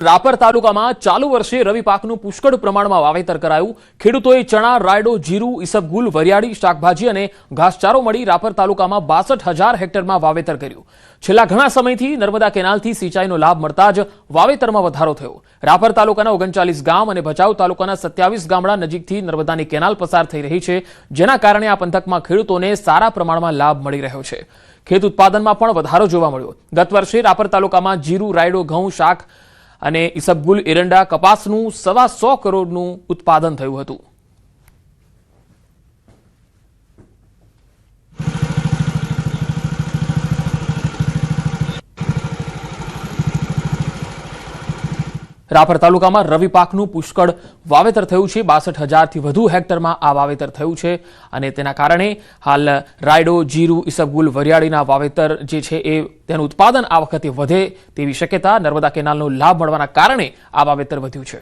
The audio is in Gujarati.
રાપર તાલુકામાં ચાલુ વર્ષે રવિ પાકનું પુષ્કળ પ્રમાણમાં વાવેતર કરાયું. ખેડૂતોએ ચણા, રાયડો, જીરું ઈસબગુલ વરિયાળી, શાકભાજી અને ઘાસચારો મળી રાપર તાલુકામાં બાસઠ હજાર હેક્ટરમાં વાવેતર કર્યું. છેલ્લા ઘણા સમયથી નર્મદા કેનાલથી સિંચાઈનો લાભ મળતા જ વાવેતરમાં વધારો થયો. રાપર તાલુકાના ઓગણચાલીસ ગામ અને ભચાઉ તાલુકાના સત્યાવીસ ગામડા નજીકથી નર્મદાની કેનાલ પસાર થઈ રહી છે, જેના કારણે આ પંથકમાં ખેડૂતોને સારા પ્રમાણમાં લાભ મળી રહ્યો છે. ખેત ઉત્પાદનમાં પણ વધારો જોવા મળ્યો. ગત વર્ષે રાપર તાલુકામાં જીરું, રાયડો, ઘઉં, શાક અને ઇસબગુલ એરંડા કપાસનું સવા સો કરોડનું ઉત્પાદન થયું હતું. રાપર તાલુકામાં રવિ પાકનું પુષ્કળ વાવેતર થયું છે. બાસઠ હજારથી વધુ હેક્ટરમાં આ વાવેતર થયું છે અને તેના કારણે હાલ રાયડો, જીરું, ઈસબગુલ, વરિયાળીના વાવેતર જે છે એ તેનું ઉત્પાદન આ વખતે વધે તેવી શક્યતા નર્મદા કેનાલનો લાભ મળવાના કારણે આ વાવેતર વધ્યું છે.